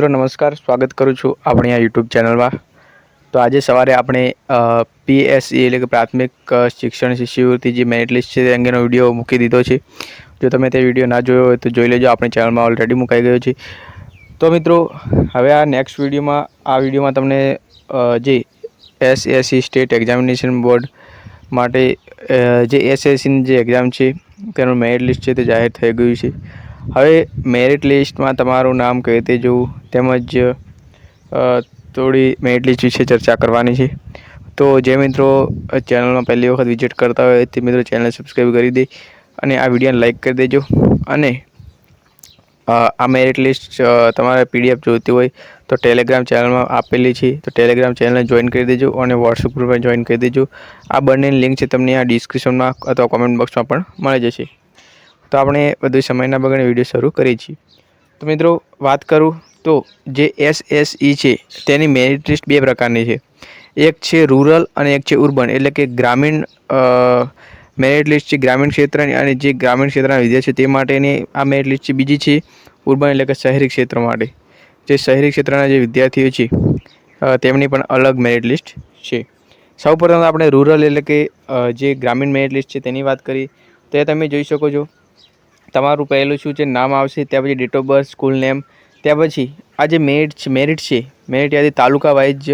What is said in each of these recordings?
મિત્રો, નમસ્કાર. સ્વાગત કરું છું આપણી આ યુટ્યુબ ચેનલમાં. તો આજે સવારે આપણે પીએસસી એટલે કે પ્રાથમિક શિક્ષણ શિષ્યવૃત્તિ જે મેરિટ લિસ્ટ છે તે અંગેનો વીડિયો મૂકી દીધો છે. જો તમે તે વીડિયો ના જોયો હોય તો જોઈ લેજો. આપણી ચેનલમાં ઓલરેડી મુકાઈ ગયો છે. તો મિત્રો, હવે આ નેક્સ્ટ વિડીયોમાં, આ વિડીયોમાં તમને જે એસએસસી સ્ટેટ એક્ઝામિનેશન બોર્ડ માટે જે એસએસસીની જે એક્ઝામ છે, તેનું મેરિટ લિસ્ટ છે તે જાહેર થઈ ગયું છે. હવે મેરિટ લિસ્ટમાં તમારું નામ કઈ રીતે જોવું? તેમજ થોડી મેરિટ લિસ્ટ વિશે ચર્ચા કરવાની છે. તો જે મિત્રો ચેનલમાં પહેલી વખત વિઝિટ કરતા હોય તે મિત્રો ચેનલ સબસ્ક્રાઈબ કરી દે અને આ વિડીયોને લાઈક કરી દેજો. અને આ મેરિટ લિસ્ટ તમારે પીડીએફ જોઈતી હોય તો ટેલિગ્રામ ચેનલમાં આપેલી છે. તો ટેલિગ્રામ ચેનલને જોઈન કરી દેજો અને વોટ્સઅપ ગ્રુપમાં જોઈન કરી દેજો. આ બંનેની લિંક છે તમને આ ડિસ્ક્રિપ્શનમાં અથવા કોમેન્ટ બોક્સમાં પણ મળી જશે. તો આપણે વધુ સમયના બગાડે વીડિયો શરૂ કરીએ છીએ તો મિત્રો, વાત કરું તો જે એસ એસ ઈ છે, તેની મેરિટ લિસ્ટ બે પ્રકારની છે. એક છે રૂરલ અને એક છે ઉર્બન એટલે કે ગ્રામીણ મેરિટ લિસ્ટ છે ગ્રામીણ ક્ષેત્રની અને જે ગ્રામીણ ક્ષેત્રના વિદ્યાર્થીઓ તે માટેની આ મેરિટ લિસ્ટ છે બીજી છે ઉર્બન એટલે કે શહેરી ક્ષેત્ર માટે. જે શહેરી ક્ષેત્રના જે વિદ્યાર્થીઓ છે તેમની પણ અલગ મેરિટ લિસ્ટ છે. સૌપ્રથમ આપણે રૂરલ એટલે કે જે ગ્રામીણ મેરિટ લિસ્ટ છે તેની વાત કરી તો તમે જોઈ શકો છો. તમારું પહેલું શું છે, નામ આવશે, ત્યાર પછી date of birth school name ત્યાર પછી આ જે મેરિટ છે મેરિટ છે મેરિટ યાદી તાલુકા વાઇઝ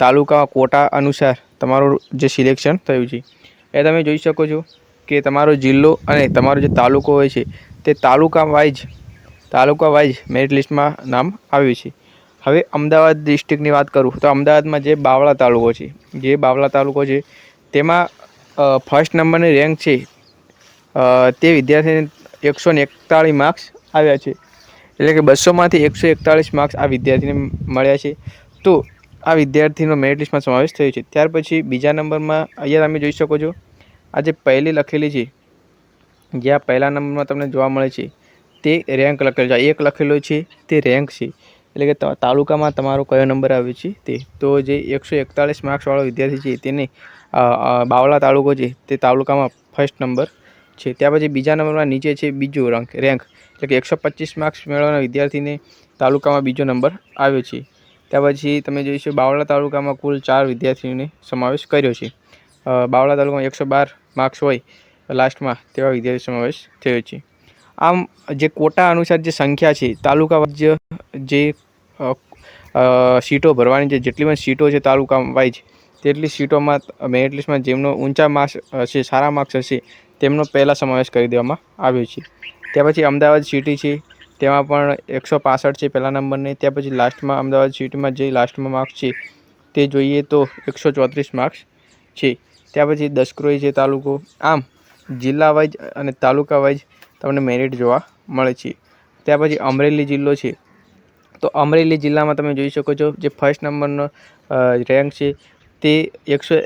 તાલુકા કોટા અનુસાર તમારું જે સિલેક્શન થયું છે. એ તમે જોઈ શકો છો કે તમારો જિલ્લો અને તમારો જે તાલુકો હોય છે, તે તાલુકા વાઇઝ તાલુકા વાઇઝ મેરિટ લિસ્ટમાં નામ આવ્યું છે. હવે અમદાવાદ ડિસ્ટ્રિક્ટની વાત કરું, તો અમદાવાદમાં જે બાવળા તાલુકો છે, જે બાવળા તાલુકો છે, તેમાં ફર્સ્ટ નંબરની રેન્ક છે તે વિદ્યાર્થીને એકસો ને એકતાળીસ માર્ક્સ આવ્યા છે. એટલે કે બસોમાંથી એકસો એકતાળીસ માર્ક્સ આ વિદ્યાર્થીને મળ્યા છે. તો આ વિદ્યાર્થીનો મેરિટ લિસ્ટમાં સમાવેશ થયો છે. ત્યાર પછી બીજા નંબરમાં અહીંયા તમે જોઈ શકો છો. આ જે પહેલી લખેલી છે. જે આ પહેલા નંબરમાં તમને જોવા મળે છે. તે રેન્ક લખેલો છે. એક લખેલો છે. તે રેન્ક છે. એટલે કે તાલુકામાં તમારો કયો નંબર આવ્યો છે તે. તો જે એકસો એકતાળીસ માર્ક્સવાળો વિદ્યાર્થી છે તેને બાવળા તાલુકો છે તે તાલુકામાં ફર્સ્ટ નંબર છે. ત્યાર પછી બીજા નંબરમાં નીચે છે બીજો રંક રેન્ક એટલે કે એકસો પચીસ માર્ક્સ મેળવવાના વિદ્યાર્થીને તાલુકામાં બીજો નંબર આવ્યો છે. ત્યાર પછી તમે જોઈશું બાવળા તાલુકામાં કુલ ચાર વિદ્યાર્થીઓને સમાવેશ કર્યો છે. બાવળા તાલુકામાં એકસો બાર માર્ક્સ હોય લાસ્ટમાં તેવા વિદ્યાર્થી સમાવેશ થયો છે. આમ, જે કોટા અનુસાર જે સંખ્યા છે, તાલુકા જે સીટો ભરવાની છે જેટલી પણ સીટો છે તાલુકા વાઇઝ, તેટલી સીટોમાં, મેરિટ લિસ્ટમાં જેમનો ઊંચા માર્ક્સ હશે, સારા માર્ક્સ હશે તેમનો પહેલાં સમાવેશ કરી દેવામાં આવ્યો છે. ત્યાર પછી અમદાવાદ સિટી છે, તેમાં પણ એકસો પાસઠ છે પહેલા નંબરની. ત્યાર પછી લાસ્ટમાં અમદાવાદ સિટીમાં જે લાસ્ટમાં માર્ક્સ છે, તે જોઈએ તો એકસો ચોત્રીસ માર્ક્સ છે. ત્યાર પછી દસક્રોઈ છે તાલુકો, આમ જિલ્લા વાઇઝ અને તાલુકા વાઇઝ તમને મેરિટ જોવા મળે છે. ત્યાર પછી અમરેલી જિલ્લો છે. તો અમરેલી જિલ્લામાં તમે જોઈ શકો છો, જે ફર્સ્ટ નંબરનો રેન્ક છે, તે એકસો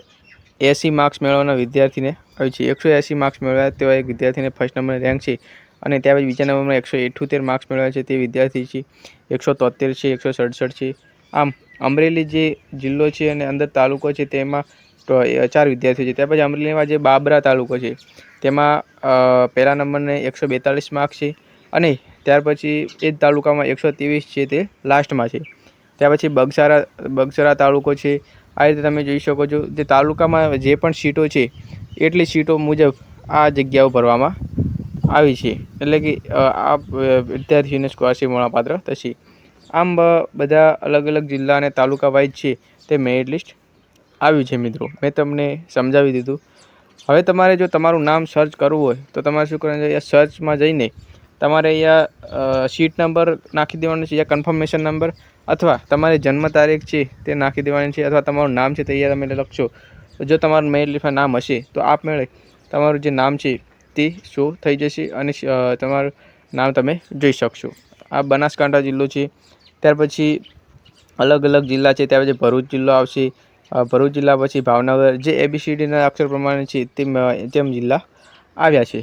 એંસી માર્ક્સ મેળવવાના વિદ્યાર્થીને આવ્યું છે. એકસો એંસી માર્ક્સ મેળવ્યા તેવા એક વિદ્યાર્થીને ફર્સ્ટ નંબર રેન્ક છે અને ત્યાર પછી બીજા નંબરમાં એકસો અઠ્યોતેર માર્ક્સ મેળવ્યા છે તે વિદ્યાર્થી છે. એકસો તોતેર છે, એકસો સડસઠ છે. આમ અમરેલી જે જિલ્લો છે અને અંદર તાલુકો છે તેમાં ચાર વિદ્યાર્થીઓ છે. ત્યાર પછી અમરેલીમાં જે બાબરા તાલુકો છે તેમાં પહેલા નંબરને એકસો બેતાળીસ માર્ક્સ છે અને ત્યાર પછી એ જ તાલુકામાં એકસો ત્રેવીસ છે તે લાસ્ટમાં છે. ત્યાર પછી બગસારા, બગસરા તાલુકો છે આ રીતે તમે જોઈ શકો છો. જે તાલુકામાં જે પણ સીટો છે, એટલી સીટો મુજબ આ જગ્યાઓ ભરવામાં આવી છે. એટલે કે આ વિદ્યાર્થીઓને સ્કોલરશીપ મળવાપાત્ર થશે. આમ બધા અલગ અલગ જિલ્લા અને તાલુકા વાઇઝ છે, તે મેરિટ લિસ્ટ આવ્યું છે મિત્રો. મેં તમને સમજાવી દીધું. હવે તમારે જો તમારું નામ સર્ચ કરવું હોય, તો તમારે શું કરવાનું છે? અહીંયા સર્ચમાં જઈને તમારે અહીંયા સીટ નંબર નાખી દેવાનો છે યા કન્ફર્મેશન નંબર અથવા તમારી જન્મ તારીખ છે તે નાખી દેવાની છે અથવા તમારું નામ છે તે અહીંયા તમે લખશો. જો તમારું મેરિટ લિસ્ટમાં નામ હશે, તો આપમેળે તમારું જે નામ છે તે શો થઈ જશે અને તમારું નામ તમે જોઈ શકશો. આ બનાસકાંઠા જિલ્લો છે. ત્યાર પછી અલગ અલગ જિલ્લા છે. ત્યાર પછી ભરૂચ જિલ્લો આવશે. ભરૂચ જિલ્લા પછી ભાવનગર, જે એબીસીડીના અક્ષર પ્રમાણે છે તેમ તેમ જિલ્લા આવ્યા છે.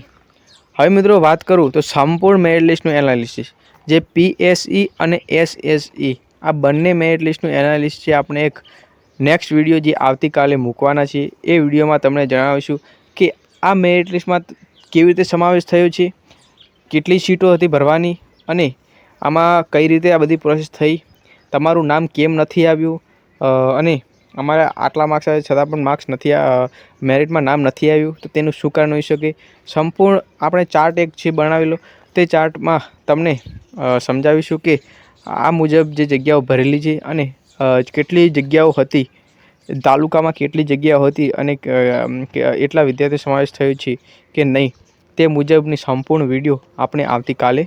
હવે મિત્રો વાત કરું તો સંપૂર્ણ મેરિટ લિસ્ટનું એનાલિસિસ જે પીએસઈ અને એસએસઈ આ બંને મેરિટ લિસ્ટનું એનાલિસ્ટ છે. આપણે એક નેક્સ્ટ વીડિયો જે આવતીકાલે મૂકવાના છે, એ વિડીયોમાં તમને જણાવીશું કે આ મેરિટ લિસ્ટમાં કેવી રીતે સમાવેશ થયો છે, કેટલી સીટો હતી ભરવાની અને આમાં કઈ રીતે આ બધી પ્રોસેસ થઈ, તમારું નામ કેમ નથી આવ્યું અને અમારા આટલા માર્ક્સ આવે છતાં પણ માર્ક્સ નથી મેરિટમાં નામ નથી આવ્યું, તો તેનું શું કારણ હોઈ શકે? સંપૂર્ણ આપણે ચાર્ટ એક છે બનાવેલો, તે ચાર્ટમાં તમને સમજાવીશું કે આ મુજબ જે જગ્યાઓ ભરેલી છે અને કેટલી જગ્યાઓ હતી, તાલુકામાં કેટલી જગ્યાઓ હતી અને એટલા વિદ્યાર્થી સમાવેશ થયો છે કે નહીં, તે મુજબની સંપૂર્ણ વીડિયો આપણે આવતીકાલે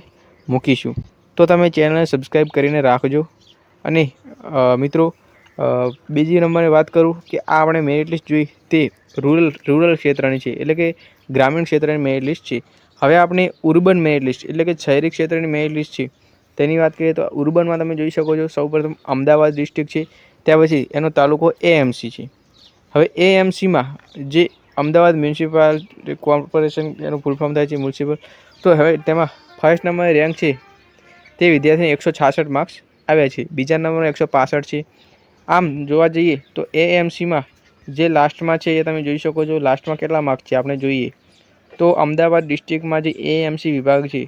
મૂકીશું. તો તમે ચેનલને સબસ્ક્રાઈબ કરીને રાખજો. અને મિત્રો બીજી નંબરે વાત કરું કે આ આપણે મેરિટ લિસ્ટ જોઈ તે રૂરલ રૂરલ ક્ષેત્રની છે, એટલે કે ગ્રામીણ ક્ષેત્રની મેરિટ લિસ્ટ છે. હવે આપણે ઉર્બન મેરિટ લિસ્ટ એટલે કે શહેરી ક્ષેત્રની મેરિટ લિસ્ટ છે. તેની વાત કરીએ તો ઉર્બનમાં તમે જોઈ શકો છો, સૌપ્રથમ અમદાવાદ ડિસ્ટ્રિક્ટ છે, ત્યાર પછી એનો તાલુકો એએમસી છે. હવે એએમસીમાં જે અમદાવાદ મ્યુનિસિપાલ કોર્પોરેશન એનું ફૂલ થાય છે, મ્યુનિસિપલ, તો હવે તેમાં ફર્સ્ટ નંબર રેન્ક છે, તે વિદ્યાર્થીને એકસો છાસઠ માર્ક્સ આવ્યા છે. બીજા નંબરનો એકસો પાસઠ છે. આમ જોવા જઈએ તો એએમસીમાં જે લાસ્ટમાં છે એ તમે જોઈ શકો છો લાસ્ટમાં કેટલા માર્ક્સ છે, આપણે જોઈએ. તો અમદાવાદ ડિસ્ટ્રિક્ટમાં જે એએમસી વિભાગ છે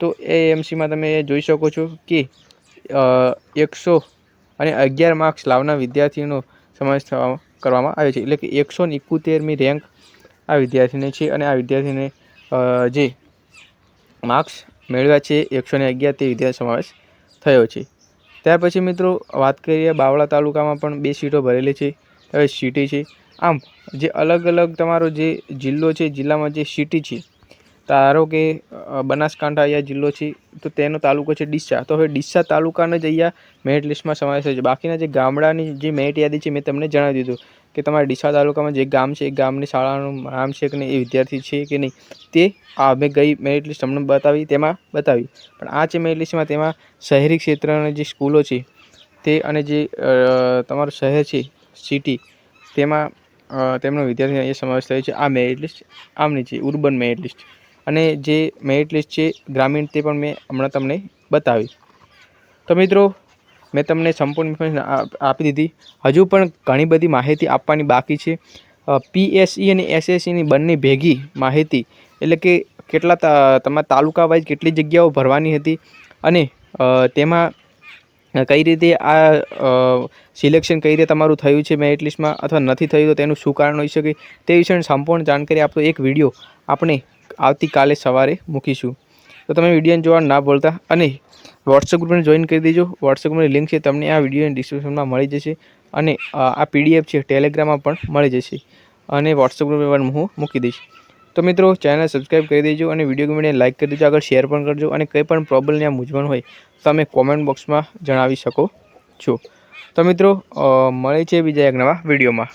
તો એ એમસીમાં તમે જોઈ શકો છો કે એકસો અને અગિયાર માર્ક્સ લાવનાર વિદ્યાર્થીઓનો સમાવેશ થવા, કરવામાં આવે છે. એટલે કે એકસો એકોતેરમી રેન્ક આ વિદ્યાર્થીને છે અને આ વિદ્યાર્થીને જે માર્ક્સ મેળવ્યા છે એકસો ને અગિયાર તે વિદ્યાર્થી સમાવેશ થયો છે. ત્યાર પછી મિત્રો વાત કરીએ બાવળા તાલુકામાં પણ બે સીટો ભરેલી છે. હવે સિટી છે. આમ જે અલગ અલગ તમારો જે જિલ્લો છે, જિલ્લામાં જે સિટી છે ધારો કે બનાસકાંઠા અહીંયા જિલ્લો છે, તો તેનો તાલુકો છે ડીસા. તો હવે ડીસા તાલુકાને જ અહીંયા મેરિટ લિસ્ટમાં સમાવેશ છે. બાકીના જે ગામડાની જે મેરિટ યાદી છે, મેં તમને જણાવી દીધું કે તમારા ડીસા તાલુકામાં જે ગામ છે, એ ગામની શાળાનું નામ છે કે નહીં, એ વિદ્યાર્થી છે કે નહીં, તે આ મેં ગઈ મેરિટ લિસ્ટ તમને બતાવી, તેમાં બતાવી. પણ આ જે મેરિટ લિસ્ટમાં તેમાં શહેરી ક્ષેત્રના જે સ્કૂલો છે, તે અને જે તમારું શહેર છે, સિટી, તેમાં તેમનો વિદ્યાર્થી અહીંયા સમાવેશ થયો છે. આ મેરિટ લિસ્ટ આમની છે, ઉર્બન મેરિટ લિસ્ટ. અને જે મેરિટ લિસ્ટ છે, ગ્રામીણ તે પણ મેં હમણાં તમને બતાવી. તો મિત્રો, મેં તમને સંપૂર્ણ ઇન્ફોર્મેશન આપી દીધી. હજુ પણ ઘણી બધી માહિતી આપવાની બાકી છે. પીએસઈ અને એસએસસીની બંને ભેગી માહિતી, એટલે કે કેટલા તમારા તાલુકા વાઇઝ કેટલી જગ્યાઓ ભરવાની હતી અને તેમાં કઈ રીતે આ સિલેક્શન કઈ રીતે તમારું થયું છે મેરિટ લિસ્ટમાં અથવા નથી થયું, તો તેનું શું કારણ હોઈ શકે, તે વિશેની સંપૂર્ણ જાણકારી આપતો એક વીડિયો આપણે આવતીકાલે સવારે મૂકીશું. તો તમે વિડીયોને જોવા ના ભૂલતા અને વોટ્સઅપ ગ્રુપને જોઈન કરી દેજો. વોટ્સઅપ ગ્રુપની લિંક છે તમને આ વિડીયોની ડિસ્ક્રિપ્શનમાં મળી જશે અને આ પીડીએફ છે ટેલિગ્રામમાં પણ મળી જશે. અને વોટ્સઅપ ગ્રુપે પણ હું મૂકી દઈશ. તો મિત્રો ચેનલ સબસ્ક્રાઈબ કરી દેજો અને વીડિયો ગમીને લાઇક કરી દેજો, આગળ શેર પણ કરજો અને કંઈ પણ પ્રોબ્લેમ યા મૂંઝવણ હોય, તમે કોમેન્ટ બોક્સમાં જણાવી શકો છો. તો મિત્રો મળે છે બીજા એક નવા વિડીયોમાં.